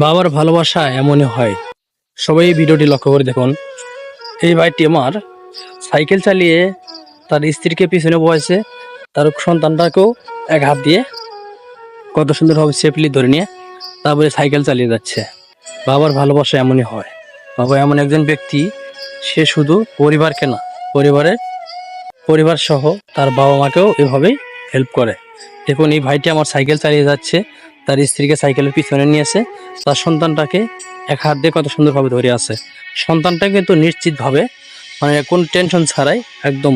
বাবার ভালোবাসা এমনই হয়। সবাই এই ভিডিওটি লক্ষ্য করে দেখুন। এই ভাইটি আমার সাইকেল চালিয়ে তার স্ত্রীকে পিছনে বসেছে। তার সন্তানটাকেও এক হাত দিয়ে কত সুন্দরভাবে সেফলি ধরে নিয়ে তারপরে সাইকেল চালিয়ে যাচ্ছে। বাবার ভালোবাসা এমনই হয়। বাবা এমন একজন ব্যক্তি, সে শুধু পরিবারকে না, পরিবারের পরিবার সহ তার বাবা মাকেও এভাবেই হেল্প করে। দেখুন, এই ভাইটি আমার সাইকেল চালিয়ে যাচ্ছে। তার স্ত্রীকে সাইকেলের পিছনে নিয়েছে তার সন্তানটাকে এক হাত দিয়ে কত সুন্দরভাবে ধরে আছে। সন্তানটা কিন্তু নিশ্চিতভাবে মানে কোনো টেনশন ছাড়াই একদম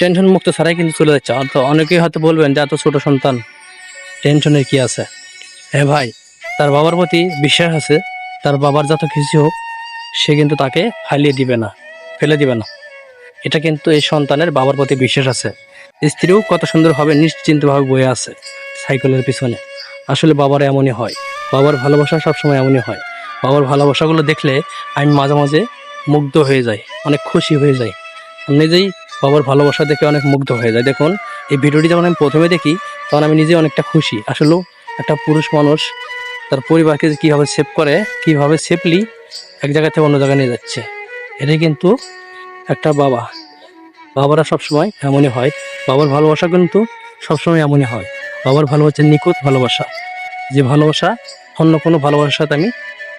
টেনশন মুক্ত ছাড়াই কিন্তু চলে যাচ্ছে। আর তো অনেকেই হয়তো বলবেন যে, এত ছোট সন্তান টেনশনের কি আছে? হ্যাঁ ভাই, তার বাবার প্রতি বিশ্বাস আছে। তার বাবার যত কিছু হোক, সে কিন্তু তাকে ফালিয়ে দিবে না, ফেলে দিবে না। এটা কিন্তু এই সন্তানের বাবার প্রতি বিশ্বাস আছে। স্ত্রীও কত সুন্দরভাবে নিশ্চিন্তভাবে বয়ে আছে। সাইকেলের পিছনে। আসলে বাবার এমনই হয়। বাবার ভালোবাসা সবসময় এমনই হয়। বাবার ভালোবাসাগুলো দেখলে আমি মাঝে মাঝে মুগ্ধ হয়ে যাই অনেক খুশি হয়ে যাই নিজেই বাবার ভালোবাসা দেখে অনেক মুগ্ধ হয়ে যায়। দেখুন, এই ভিডিওটি যখন আমি প্রথমে দেখি, তখন আমি নিজে অনেকটা খুশি। আসলেও একটা পুরুষ মানুষ তার পরিবারকে কীভাবে সেভ করে, কীভাবে সেফলি এক জায়গা থেকে অন্য জায়গায় নিয়ে যাচ্ছে, এটাই কিন্তু একটা বাবা। বাবারা সবসময় এমনই হয়। বাবার ভালোবাসা কিন্তু সবসময় এমনই হয়। বাবার ভালোবাসা, নিখুঁত ভালোবাসা। যে ভালোবাসা অন্য কোনো ভালোবাসার সাথে আমি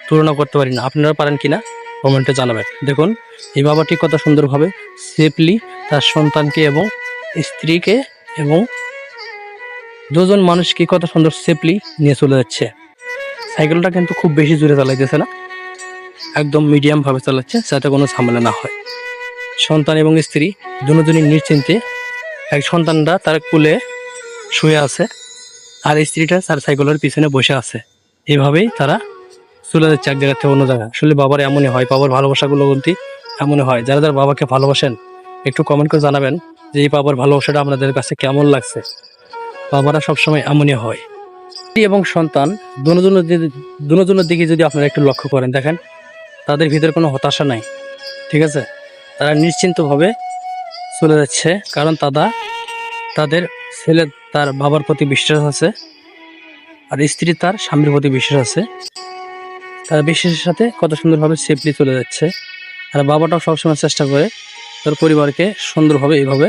তুলনা করতে পারি না। আপনারা পারেন কিনা কমেন্টে জানাবেন। দেখুন, এই বাবাটি কত সুন্দরভাবে সেফলি তার সন্তানকে এবং স্ত্রীকে এবং দুজন মানুষকে কত সুন্দর সেফলি নিয়ে চলে যাচ্ছে। সাইকেলটা কিন্তু খুব বেশি জোরে চালাইতেছে না। একদম মিডিয়ামভাবে চালাচ্ছে, যাতে কোনো ঝামেলা না হয়। সন্তান এবং স্ত্রী দুজনই নিশ্চিন্তে এক সন্তানরা তার কোলে শুয়ে আছে আর স্ত্রীটা তার সাইকেলের পিছনে বসে আছে। এভাবেই তারা চলে যাচ্ছে এক জায়গা থেকে অন্য জায়গায়। আসলে বাবার এমনই হয়, বাবার ভালোবাসাগুলো বলতে এমনই হয়। যারা যারা বাবাকে ভালোবাসেন, একটু কমেন্ট করে জানাবেন যে এই বাবার ভালোবাসাটা আপনাদের কাছে কেমন লাগছে? বাবারা সবসময় এমনই হয়। স্ত্রী এবং সন্তান দুজনের দুজনের দিকে যদি আপনারা একটু লক্ষ্য করেন, দেখেন তাদের ভিতরে কোনো হতাশা নাই, ঠিক আছে? তারা নিশ্চিন্তভাবে চলে যাচ্ছে, কারণ তারা তাদের ছেলে তার বাবার প্রতি বিশ্বাস আছে আর স্ত্রী তার স্বামীর প্রতি বিশ্বাস আছে। তারা বিশ্বাসের সাথে কত সুন্দরভাবে সেফলি চলে যাচ্ছে। আর বাবাটাও সবসময় চেষ্টা করে তার পরিবারকে সুন্দরভাবে এইভাবে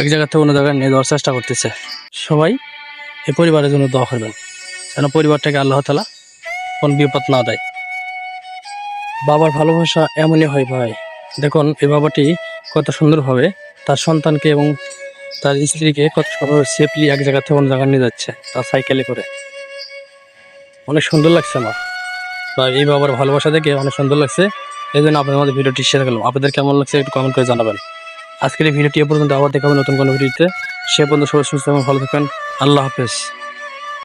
এক জায়গা থেকে অন্য জায়গায় নিয়ে যাওয়ার চেষ্টা করতেছে। সবাই এই পরিবারের জন্য দোয়া করবেন, যেন পরিবারটাকে আল্লাহ তালা কোন বিপদ না দেয়। বাবার ভালোবাসা এমনই হয় ভাই। দেখুন, এই বাবাটি কত সুন্দরভাবে তার সন্তানকে এবং তার স্ত্রীকে কত সেফলি এক জায়গা থেকে অন্য জায়গায় নিয়ে যাচ্ছে, তার সাইকেলে করে। অনেক সুন্দর লাগছে আমার। বা এই বাবার ভালোবাসা দেখে অনেক সুন্দর লাগছে। এই জন্য আপনাদের মধ্যে ভিডিওটি শেয়ার করলাম। আপনাদের কেমন লাগছে একটু কমেন্ট করে জানাবেন। আজকের এই ভিডিওটি এ পর্যন্ত আবার দেখাবেন নতুন কোনো ভিডিওতে। সে পর্যন্ত সবাই সুস্থ এবং ভালো থাকবেন আল্লাহ হাফেজ।